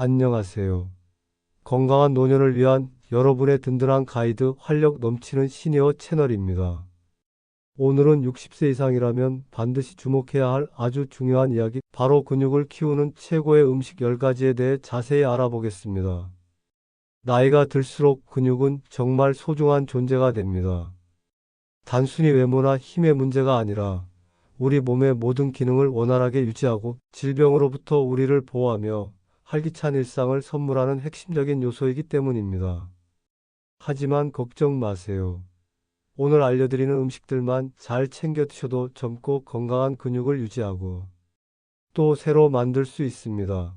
안녕하세요. 건강한 노년을 위한 여러분의 든든한 가이드 활력 넘치는 시니어 채널입니다. 오늘은 60세 이상이라면 반드시 주목해야 할 아주 중요한 이야기, 바로 근육을 키우는 최고의 음식 10가지에 대해 자세히 알아보겠습니다. 나이가 들수록 근육은 정말 소중한 존재가 됩니다. 단순히 외모나 힘의 문제가 아니라 우리 몸의 모든 기능을 원활하게 유지하고 질병으로부터 우리를 보호하며 활기찬 일상을 선물하는 핵심적인 요소이기 때문입니다. 하지만 걱정 마세요. 오늘 알려드리는 음식들만 잘 챙겨 드셔도 젊고 건강한 근육을 유지하고 또 새로 만들 수 있습니다.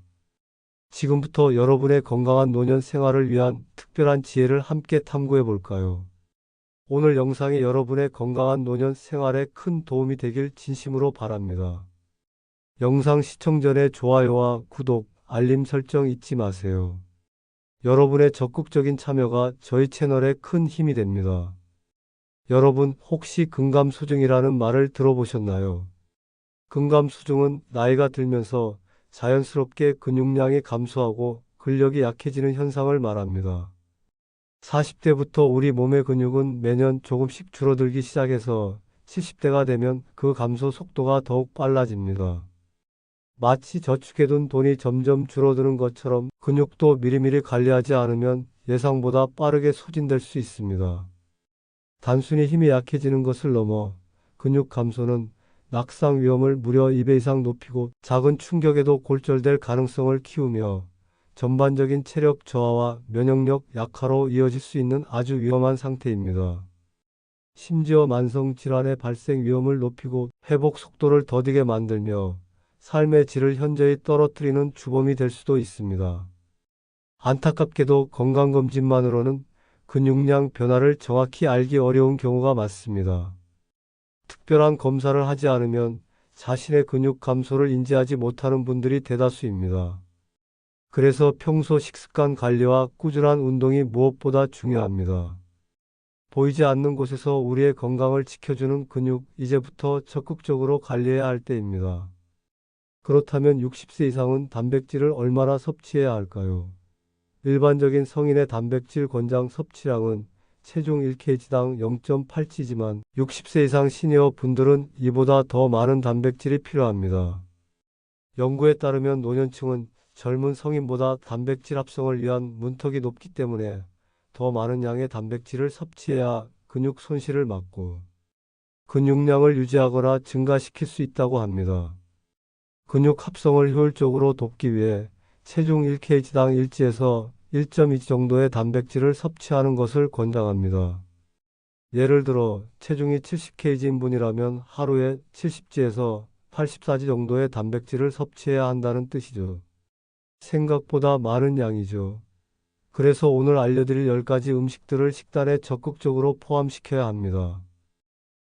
지금부터 여러분의 건강한 노년 생활을 위한 특별한 지혜를 함께 탐구해 볼까요? 오늘 영상이 여러분의 건강한 노년 생활에 큰 도움이 되길 진심으로 바랍니다. 영상 시청 전에 좋아요와 구독, 알림 설정 잊지 마세요. 여러분의 적극적인 참여가 저희 채널에 큰 힘이 됩니다. 여러분 혹시 근감소증이라는 말을 들어보셨나요? 근감소증은 나이가 들면서 자연스럽게 근육량이 감소하고 근력이 약해지는 현상을 말합니다. 40대부터 우리 몸의 근육은 매년 조금씩 줄어들기 시작해서 70대가 되면 그 감소 속도가 더욱 빨라집니다. 마치 저축해둔 돈이 점점 줄어드는 것처럼 근육도 미리미리 관리하지 않으면 예상보다 빠르게 소진될 수 있습니다. 단순히 힘이 약해지는 것을 넘어 근육 감소는 낙상 위험을 무려 2배 이상 높이고 작은 충격에도 골절될 가능성을 키우며 전반적인 체력 저하와 면역력 약화로 이어질 수 있는 아주 위험한 상태입니다. 심지어 만성 질환의 발생 위험을 높이고 회복 속도를 더디게 만들며 삶의 질을 현저히 떨어뜨리는 주범이 될 수도 있습니다. 안타깝게도 건강검진만으로는 근육량 변화를 정확히 알기 어려운 경우가 많습니다. 특별한 검사를 하지 않으면 자신의 근육 감소를 인지하지 못하는 분들이 대다수입니다. 그래서 평소 식습관 관리와 꾸준한 운동이 무엇보다 중요합니다. 보이지 않는 곳에서 우리의 건강을 지켜주는 근육, 이제부터 적극적으로 관리해야 할 때입니다. 그렇다면 60세 이상은 단백질을 얼마나 섭취해야 할까요? 일반적인 성인의 단백질 권장 섭취량은 체중 1kg당 0.8g지만 60세 이상 시니어 분들은 이보다 더 많은 단백질이 필요합니다. 연구에 따르면 노년층은 젊은 성인보다 단백질 합성을 위한 문턱이 높기 때문에 더 많은 양의 단백질을 섭취해야 근육 손실을 막고 근육량을 유지하거나 증가시킬 수 있다고 합니다. 근육 합성을 효율적으로 돕기 위해 체중 1kg당 1지에서 1.2 정도의 단백질을 섭취하는 것을 권장합니다. 예를 들어 체중이 70kg인 분이라면 하루에 70지에서 84지 정도의 단백질을 섭취해야 한다는 뜻이죠. 생각보다 많은 양이죠. 그래서 오늘 알려드릴 10가지 음식들을 식단에 적극적으로 포함시켜야 합니다.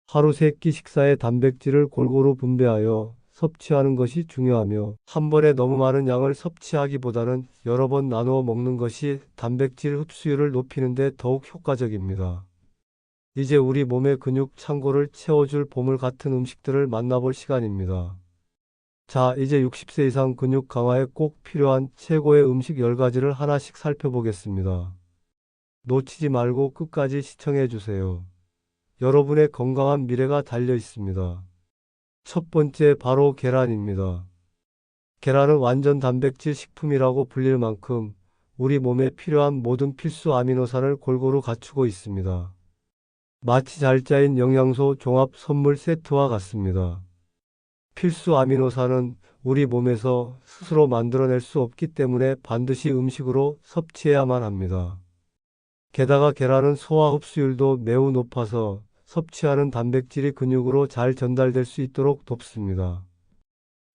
하루 3끼 식사에 단백질을 골고루 분배하여 섭취하는 것이 중요하며 한 번에 너무 많은 양을 섭취하기보다는 여러 번 나누어 먹는 것이 단백질 흡수율을 높이는 데 더욱 효과적입니다. 이제 우리 몸의 근육 창고를 채워줄 보물 같은 음식들을 만나볼 시간입니다. 자, 이제 60세 이상 근육 강화에 꼭 필요한 최고의 음식 10가지를 하나씩 살펴보겠습니다. 놓치지 말고 끝까지 시청해 주세요. 여러분의 건강한 미래가 달려 있습니다. 첫 번째 바로 계란입니다. 계란은 완전 단백질 식품이라고 불릴 만큼 우리 몸에 필요한 모든 필수 아미노산을 골고루 갖추고 있습니다. 마치 잘 짜인 영양소 종합 선물 세트와 같습니다. 필수 아미노산은 우리 몸에서 스스로 만들어낼 수 없기 때문에 반드시 음식으로 섭취해야만 합니다. 게다가 계란은 소화 흡수율도 매우 높아서 섭취하는 단백질이 근육으로 잘 전달될 수 있도록 돕습니다.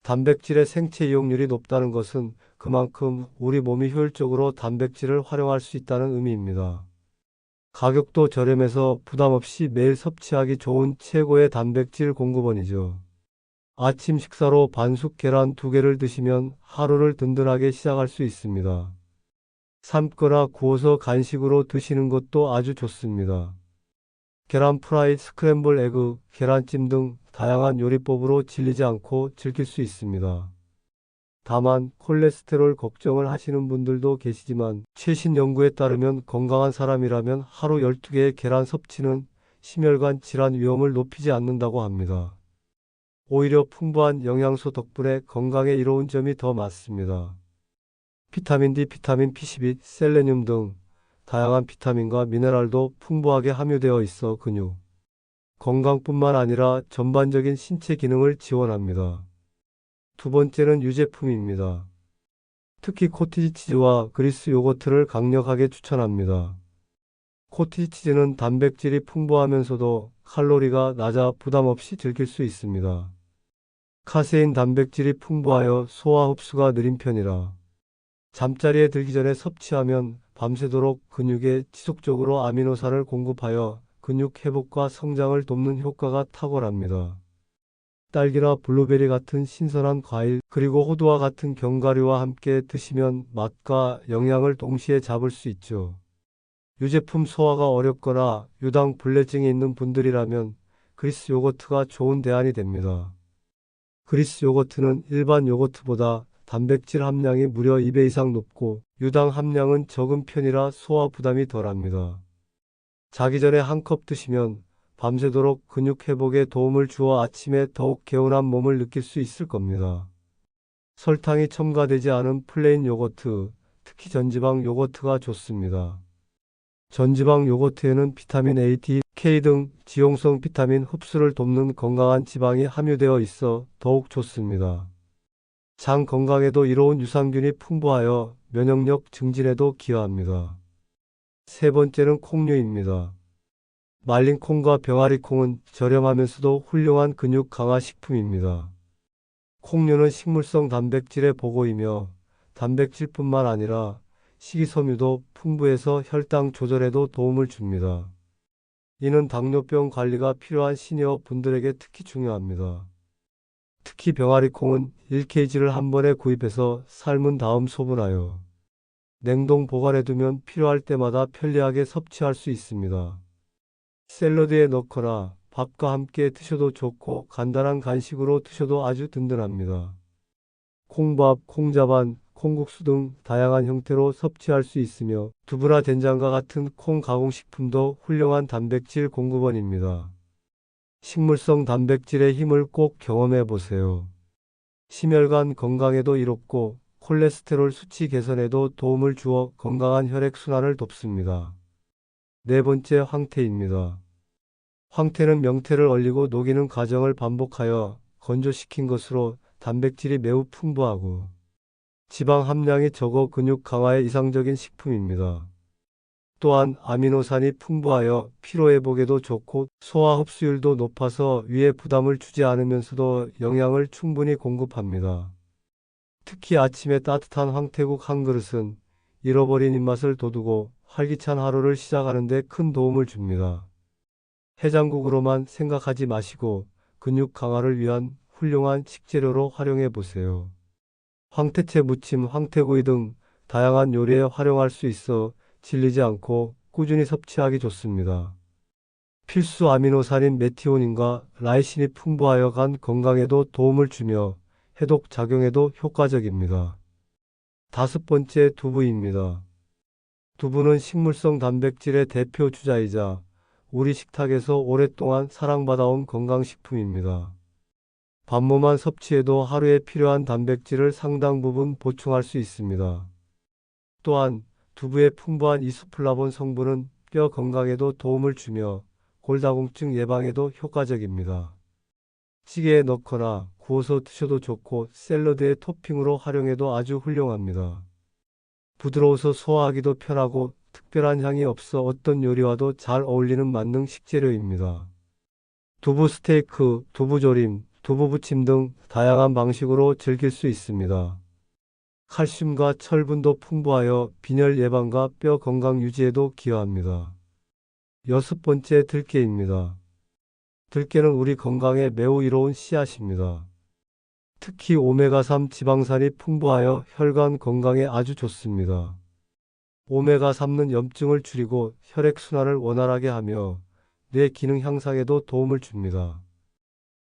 단백질의 생체 이용률이 높다는 것은 그만큼 우리 몸이 효율적으로 단백질을 활용할 수 있다는 의미입니다. 가격도 저렴해서 부담 없이 매일 섭취하기 좋은 최고의 단백질 공급원이죠. 아침 식사로 반숙 계란 두 개를 드시면 하루를 든든하게 시작할 수 있습니다. 삶거나 구워서 간식으로 드시는 것도 아주 좋습니다. 계란 프라이, 스크램블 에그, 계란찜 등 다양한 요리법으로 질리지 않고 즐길 수 있습니다. 다만 콜레스테롤 걱정을 하시는 분들도 계시지만 최신 연구에 따르면 건강한 사람이라면 하루 12개의 계란 섭취는 심혈관 질환 위험을 높이지 않는다고 합니다. 오히려 풍부한 영양소 덕분에 건강에 이로운 점이 더 많습니다. 비타민 D, 비타민 B12, 셀레늄 등 다양한 비타민과 미네랄도 풍부하게 함유되어 있어 근육, 건강뿐만 아니라 전반적인 신체 기능을 지원합니다. 두 번째는 유제품입니다. 특히 코티지 치즈와 그리스 요거트를 강력하게 추천합니다. 코티지 치즈는 단백질이 풍부하면서도 칼로리가 낮아 부담 없이 즐길 수 있습니다. 카세인 단백질이 풍부하여 소화 흡수가 느린 편이라 잠자리에 들기 전에 섭취하면 밤새도록 근육에 지속적으로 아미노산을 공급하여 근육 회복과 성장을 돕는 효과가 탁월합니다. 딸기나 블루베리 같은 신선한 과일, 그리고 호두와 같은 견과류와 함께 드시면 맛과 영양을 동시에 잡을 수 있죠. 유제품 소화가 어렵거나 유당 불내증이 있는 분들이라면 그리스 요거트가 좋은 대안이 됩니다. 그리스 요거트는 일반 요거트보다 단백질 함량이 무려 2배 이상 높고 유당 함량은 적은 편이라 소화 부담이 덜합니다. 자기 전에 한 컵 드시면 밤새도록 근육 회복에 도움을 주어 아침에 더욱 개운한 몸을 느낄 수 있을 겁니다. 설탕이 첨가되지 않은 플레인 요거트, 특히 전지방 요거트가 좋습니다. 전지방 요거트에는 비타민 A, D, K 등 지용성 비타민 흡수를 돕는 건강한 지방이 함유되어 있어 더욱 좋습니다. 장 건강에도 이로운 유산균이 풍부하여 면역력 증진에도 기여합니다. 세 번째는 콩류입니다. 말린 콩과 병아리 콩은 저렴하면서도 훌륭한 근육 강화 식품입니다. 콩류는 식물성 단백질의 보고이며 단백질뿐만 아니라 식이섬유도 풍부해서 혈당 조절에도 도움을 줍니다. 이는 당뇨병 관리가 필요한 시니어 분들에게 특히 중요합니다. 특히 병아리 콩은 1kg를 한 번에 구입해서 삶은 다음 소분하여 냉동 보관해 두면 필요할 때마다 편리하게 섭취할 수 있습니다. 샐러드에 넣거나 밥과 함께 드셔도 좋고 간단한 간식으로 드셔도 아주 든든합니다. 콩밥, 콩자반, 콩국수 등 다양한 형태로 섭취할 수 있으며 두부나 된장과 같은 콩 가공식품도 훌륭한 단백질 공급원입니다. 식물성 단백질의 힘을 꼭 경험해 보세요. 심혈관 건강에도 이롭고 콜레스테롤 수치 개선에도 도움을 주어 건강한 혈액순환을 돕습니다. 네 번째 황태입니다. 황태는 명태를 얼리고 녹이는 과정을 반복하여 건조시킨 것으로 단백질이 매우 풍부하고 지방 함량이 적어 근육 강화에 이상적인 식품입니다. 또한 아미노산이 풍부하여 피로회복에도 좋고 소화 흡수율도 높아서 위에 부담을 주지 않으면서도 영양을 충분히 공급합니다. 특히 아침에 따뜻한 황태국 한 그릇은 잃어버린 입맛을 돋우고 활기찬 하루를 시작하는 데 큰 도움을 줍니다. 해장국으로만 생각하지 마시고 근육 강화를 위한 훌륭한 식재료로 활용해 보세요. 황태채 무침, 황태구이 등 다양한 요리에 활용할 수 있어 질리지 않고 꾸준히 섭취하기 좋습니다. 필수 아미노산인 메티오닌과 라이신이 풍부하여 간 건강에도 도움을 주며 해독 작용에도 효과적입니다. 다섯 번째 두부입니다. 두부는 식물성 단백질의 대표 주자이자 우리 식탁에서 오랫동안 사랑받아온 건강식품입니다. 밥모만 섭취해도 하루에 필요한 단백질을 상당 부분 보충할 수 있습니다. 또한 두부의 풍부한 이소플라본 성분은 뼈 건강에도 도움을 주며 골다공증 예방에도 효과적입니다. 찌개에 넣거나 구워서 드셔도 좋고 샐러드의 토핑으로 활용해도 아주 훌륭합니다. 부드러워서 소화하기도 편하고 특별한 향이 없어 어떤 요리와도 잘 어울리는 만능 식재료입니다. 두부 스테이크, 두부 조림, 두부 부침 등 다양한 방식으로 즐길 수 있습니다. 칼슘과 철분도 풍부하여 빈혈 예방과 뼈 건강 유지에도 기여합니다. 여섯 번째 들깨입니다. 들깨는 우리 건강에 매우 이로운 씨앗입니다. 특히 오메가3 지방산이 풍부하여 혈관 건강에 아주 좋습니다. 오메가3는 염증을 줄이고 혈액순환을 원활하게 하며 뇌 기능 향상에도 도움을 줍니다.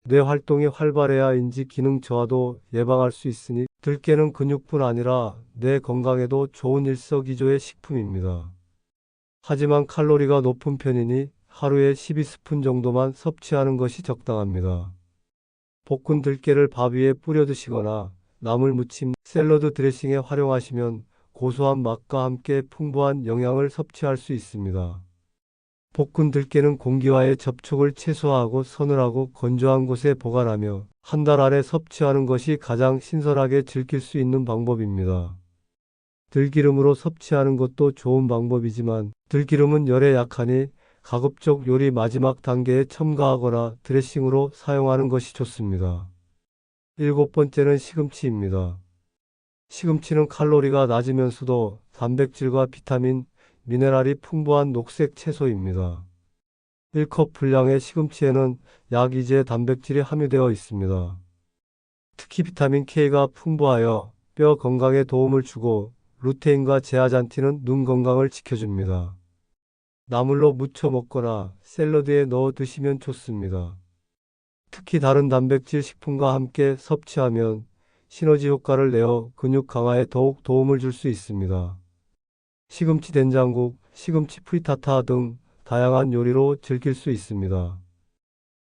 뇌 활동이 활발해야 인지 기능 저하도 예방할 수 있으니 들깨는 근육뿐 아니라 뇌 건강에도 좋은 일석이조의 식품입니다. 하지만 칼로리가 높은 편이니 하루에 12스푼 정도만 섭취하는 것이 적당합니다. 볶은 들깨를 밥 위에 뿌려 드시거나 나물 무침, 샐러드 드레싱에 활용하시면 고소한 맛과 함께 풍부한 영양을 섭취할 수 있습니다. 볶은 들깨는 공기와의 접촉을 최소화하고 서늘하고 건조한 곳에 보관하며 한 달 안에 섭취하는 것이 가장 신선하게 즐길 수 있는 방법입니다. 들기름으로 섭취하는 것도 좋은 방법이지만 들기름은 열에 약하니 가급적 요리 마지막 단계에 첨가하거나 드레싱으로 사용하는 것이 좋습니다. 일곱 번째는 시금치입니다. 시금치는 칼로리가 낮으면서도 단백질과 비타민, 미네랄이 풍부한 녹색 채소입니다. 1컵 분량의 시금치에는 약 2제 단백질이 함유되어 있습니다. 특히 비타민 K가 풍부하여 뼈 건강에 도움을 주고 루테인과 제아잔틴은 눈 건강을 지켜줍니다. 나물로 무쳐 먹거나 샐러드에 넣어 드시면 좋습니다. 특히 다른 단백질 식품과 함께 섭취하면 시너지 효과를 내어 근육 강화에 더욱 도움을 줄 수 있습니다. 시금치 된장국, 시금치 프리타타 등 다양한 요리로 즐길 수 있습니다.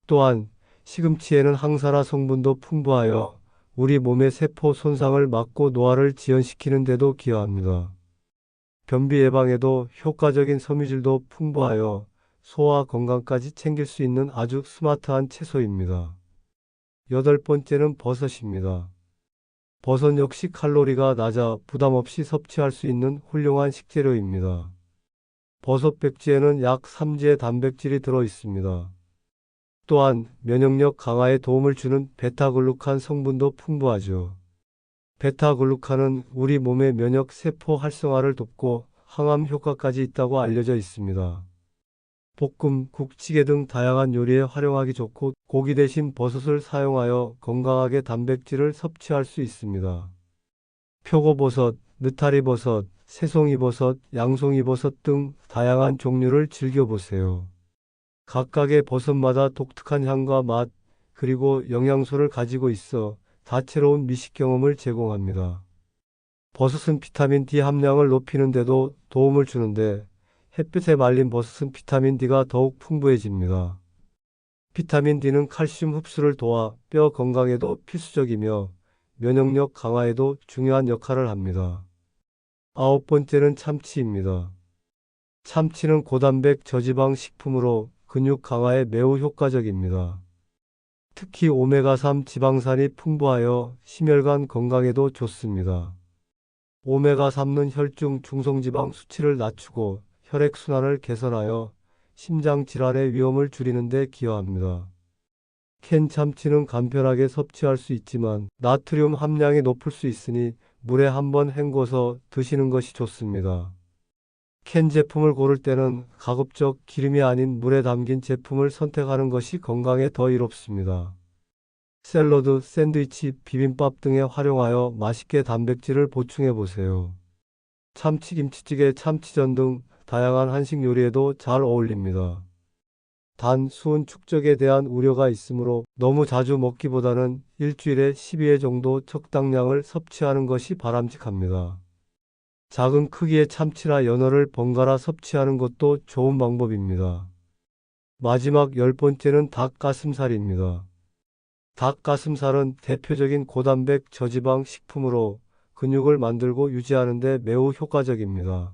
또한 시금치에는 항산화 성분도 풍부하여 우리 몸의 세포 손상을 막고 노화를 지연시키는 데도 기여합니다. 변비 예방에도 효과적인 섬유질도 풍부하여 소화 건강까지 챙길 수 있는 아주 스마트한 채소입니다. 여덟 번째는 버섯입니다. 버섯 역시 칼로리가 낮아 부담 없이 섭취할 수 있는 훌륭한 식재료입니다. 버섯 백지에는 약 3지의 단백질이 들어 있습니다. 또한 면역력 강화에 도움을 주는 베타글루칸 성분도 풍부하죠. 베타글루칸은 우리 몸의 면역 세포 활성화를 돕고 항암 효과까지 있다고 알려져 있습니다. 볶음, 국찌개 등 다양한 요리에 활용하기 좋고 고기 대신 버섯을 사용하여 건강하게 단백질을 섭취할 수 있습니다. 표고버섯, 느타리버섯, 새송이버섯, 양송이버섯 등 다양한 종류를 즐겨보세요. 각각의 버섯마다 독특한 향과 맛, 그리고 영양소를 가지고 있어 다채로운 미식 경험을 제공합니다. 버섯은 비타민 D 함량을 높이는 데도 도움을 주는데 햇빛에 말린 버섯은 비타민 D가 더욱 풍부해집니다. 비타민 D는 칼슘 흡수를 도와 뼈 건강에도 필수적이며 면역력 강화에도 중요한 역할을 합니다. 아홉 번째는 참치입니다. 참치는 고단백 저지방 식품으로 근육 강화에 매우 효과적입니다. 특히 오메가3 지방산이 풍부하여 심혈관 건강에도 좋습니다. 오메가3는 혈중 중성지방 수치를 낮추고 혈액순환을 개선하여 심장 질환의 위험을 줄이는 데 기여합니다. 캔 참치는 간편하게 섭취할 수 있지만 나트륨 함량이 높을 수 있으니 물에 한번 헹궈서 드시는 것이 좋습니다. 캔 제품을 고를 때는 가급적 기름이 아닌 물에 담긴 제품을 선택하는 것이 건강에 더 이롭습니다. 샐러드, 샌드위치, 비빔밥 등에 활용하여 맛있게 단백질을 보충해 보세요. 참치김치찌개, 참치전 등 다양한 한식 요리에도 잘 어울립니다. 단 수은 축적에 대한 우려가 있으므로 너무 자주 먹기보다는 일주일에 12회 정도 적당량을 섭취하는 것이 바람직합니다. 작은 크기의 참치나 연어를 번갈아 섭취하는 것도 좋은 방법입니다. 마지막 열 번째는 닭가슴살입니다. 닭가슴살은 대표적인 고단백 저지방 식품으로 근육을 만들고 유지하는 데 매우 효과적입니다.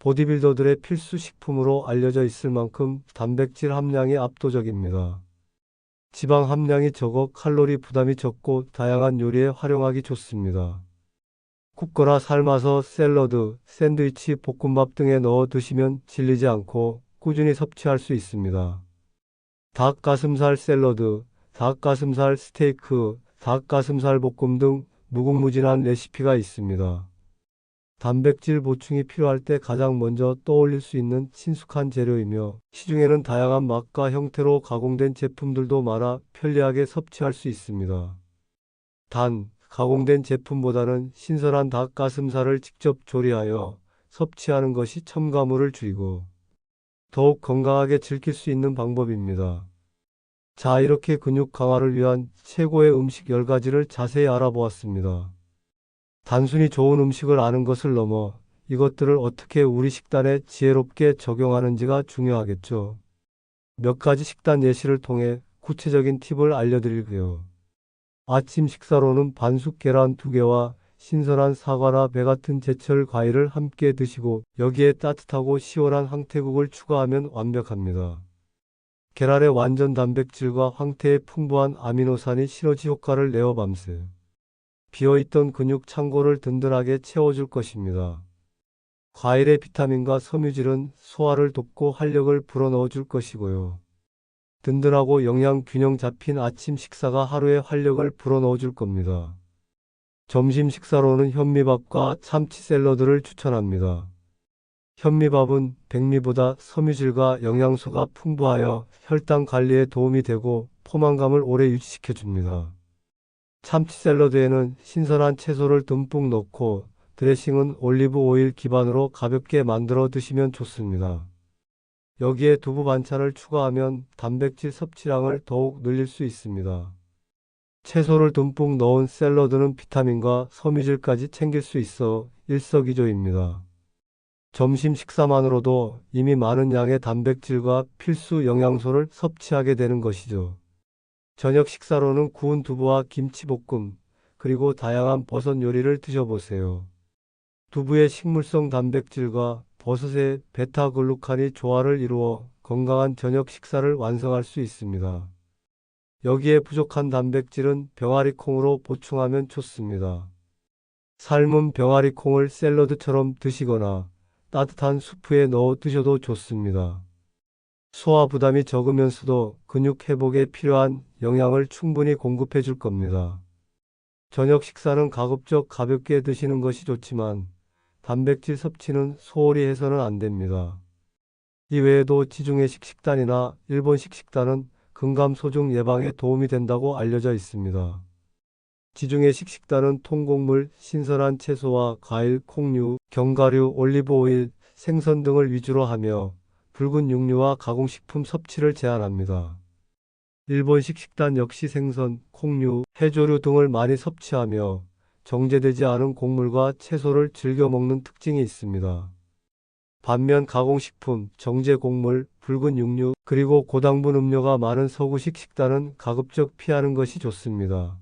보디빌더들의 필수 식품으로 알려져 있을 만큼 단백질 함량이 압도적입니다. 지방 함량이 적어 칼로리 부담이 적고 다양한 요리에 활용하기 좋습니다. 굽거나 삶아서 샐러드, 샌드위치, 볶음밥 등에 넣어 드시면 질리지 않고 꾸준히 섭취할 수 있습니다. 닭가슴살 샐러드, 닭가슴살 스테이크, 닭가슴살 볶음 등 무궁무진한 레시피가 있습니다. 단백질 보충이 필요할 때 가장 먼저 떠올릴 수 있는 친숙한 재료이며 시중에는 다양한 맛과 형태로 가공된 제품들도 많아 편리하게 섭취할 수 있습니다. 단, 가공된 제품보다는 신선한 닭 가슴살을 직접 조리하여 섭취하는 것이 첨가물을 줄이고 더욱 건강하게 즐길 수 있는 방법입니다. 자, 이렇게 근육 강화를 위한 최고의 음식 10가지를 자세히 알아보았습니다. 단순히 좋은 음식을 아는 것을 넘어 이것들을 어떻게 우리 식단에 지혜롭게 적용하는지가 중요하겠죠. 몇 가지 식단 예시를 통해 구체적인 팁을 알려드릴게요. 아침 식사로는 반숙 계란 2개와 신선한 사과나 배 같은 제철 과일을 함께 드시고 여기에 따뜻하고 시원한 황태국을 추가하면 완벽합니다. 계란의 완전 단백질과 황태의 풍부한 아미노산이 시너지 효과를 내어 밤새 비어있던 근육 창고를 든든하게 채워줄 것입니다. 과일의 비타민과 섬유질은 소화를 돕고 활력을 불어넣어 줄 것이고요. 든든하고 영양 균형 잡힌 아침 식사가 하루의 활력을 불어넣어 줄 겁니다. 점심 식사로는 현미밥과 참치 샐러드를 추천합니다. 현미밥은 백미보다 섬유질과 영양소가 풍부하여 혈당 관리에 도움이 되고 포만감을 오래 유지시켜 줍니다. 참치 샐러드에는 신선한 채소를 듬뿍 넣고 드레싱은 올리브 오일 기반으로 가볍게 만들어 드시면 좋습니다. 여기에 두부 반찬을 추가하면 단백질 섭취량을 더욱 늘릴 수 있습니다. 채소를 듬뿍 넣은 샐러드는 비타민과 섬유질까지 챙길 수 있어 일석이조입니다. 점심 식사만으로도 이미 많은 양의 단백질과 필수 영양소를 섭취하게 되는 것이죠. 저녁 식사로는 구운 두부와 김치볶음, 그리고 다양한 버섯 요리를 드셔보세요. 두부의 식물성 단백질과 버섯의 베타글루칸이 조화를 이루어 건강한 저녁 식사를 완성할 수 있습니다. 여기에 부족한 단백질은 병아리 콩으로 보충하면 좋습니다. 삶은 병아리 콩을 샐러드처럼 드시거나 따뜻한 수프에 넣어 드셔도 좋습니다. 소화 부담이 적으면서도 근육 회복에 필요한 영양을 충분히 공급해 줄 겁니다. 저녁 식사는 가급적 가볍게 드시는 것이 좋지만 단백질 섭취는 소홀히 해서는 안 됩니다. 이 외에도 지중해식 식단이나 일본식 식단은 근감소증 예방에 도움이 된다고 알려져 있습니다. 지중해식 식단은 통곡물, 신선한 채소와 과일, 콩류, 견과류, 올리브 오일, 생선 등을 위주로 하며 붉은 육류와 가공식품 섭취를 제한합니다. 일본식 식단 역시 생선, 콩류, 해조류 등을 많이 섭취하며 정제되지 않은 곡물과 채소를 즐겨 먹는 특징이 있습니다. 반면 가공식품, 정제 곡물, 붉은 육류, 그리고 고당분 음료가 많은 서구식 식단은 가급적 피하는 것이 좋습니다.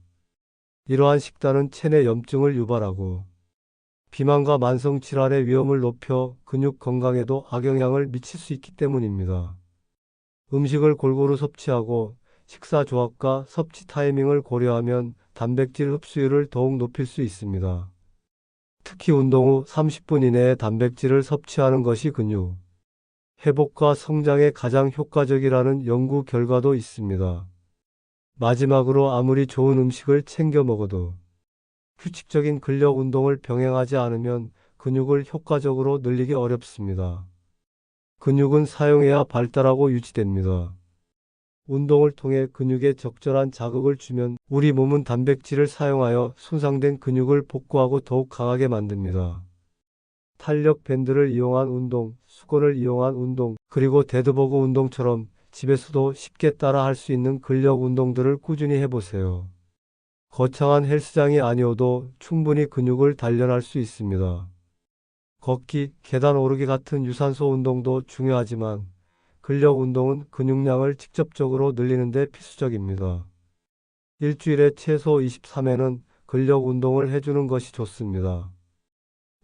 이러한 식단은 체내 염증을 유발하고 비만과 만성 질환의 위험을 높여 근육 건강에도 악영향을 미칠 수 있기 때문입니다. 음식을 골고루 섭취하고 식사 조합과 섭취 타이밍을 고려하면 단백질 흡수율을 더욱 높일 수 있습니다. 특히 운동 후 30분 이내에 단백질을 섭취하는 것이 근육 회복과 성장에 가장 효과적이라는 연구 결과도 있습니다. 마지막으로 아무리 좋은 음식을 챙겨 먹어도 규칙적인 근력 운동을 병행하지 않으면 근육을 효과적으로 늘리기 어렵습니다. 근육은 사용해야 발달하고 유지됩니다. 운동을 통해 근육에 적절한 자극을 주면 우리 몸은 단백질을 사용하여 손상된 근육을 복구하고 더욱 강하게 만듭니다. 탄력 밴드를 이용한 운동, 수건을 이용한 운동, 그리고 데드버그 운동처럼 집에서도 쉽게 따라 할 수 있는 근력 운동들을 꾸준히 해보세요. 거창한 헬스장이 아니어도 충분히 근육을 단련할 수 있습니다. 걷기, 계단 오르기 같은 유산소 운동도 중요하지만 근력 운동은 근육량을 직접적으로 늘리는 데 필수적입니다. 일주일에 최소 23회는 근력 운동을 해주는 것이 좋습니다.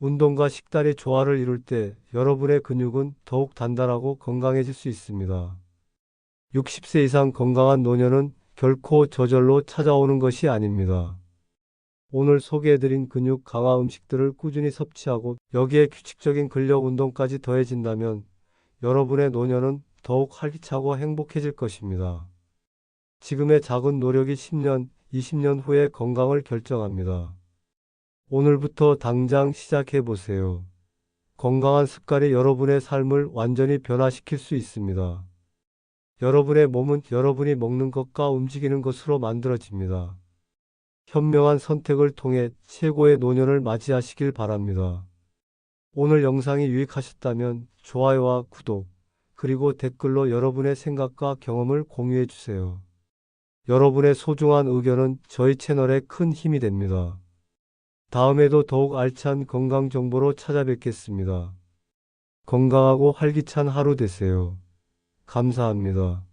운동과 식단이 조화를 이룰 때 여러분의 근육은 더욱 단단하고 건강해질 수 있습니다. 60세 이상 건강한 노년은 결코 저절로 찾아오는 것이 아닙니다. 오늘 소개해드린 근육 강화 음식들을 꾸준히 섭취하고 여기에 규칙적인 근력 운동까지 더해진다면 여러분의 노년은 더욱 활기차고 행복해질 것입니다. 지금의 작은 노력이 10년, 20년 후의 건강을 결정합니다. 오늘부터 당장 시작해 보세요. 건강한 습관이 여러분의 삶을 완전히 변화시킬 수 있습니다. 여러분의 몸은 여러분이 먹는 것과 움직이는 것으로 만들어집니다. 현명한 선택을 통해 최고의 노년을 맞이하시길 바랍니다. 오늘 영상이 유익하셨다면 좋아요와 구독, 그리고 댓글로 여러분의 생각과 경험을 공유해 주세요. 여러분의 소중한 의견은 저희 채널에 큰 힘이 됩니다. 다음에도 더욱 알찬 건강 정보로 찾아뵙겠습니다. 건강하고 활기찬 하루 되세요. 감사합니다.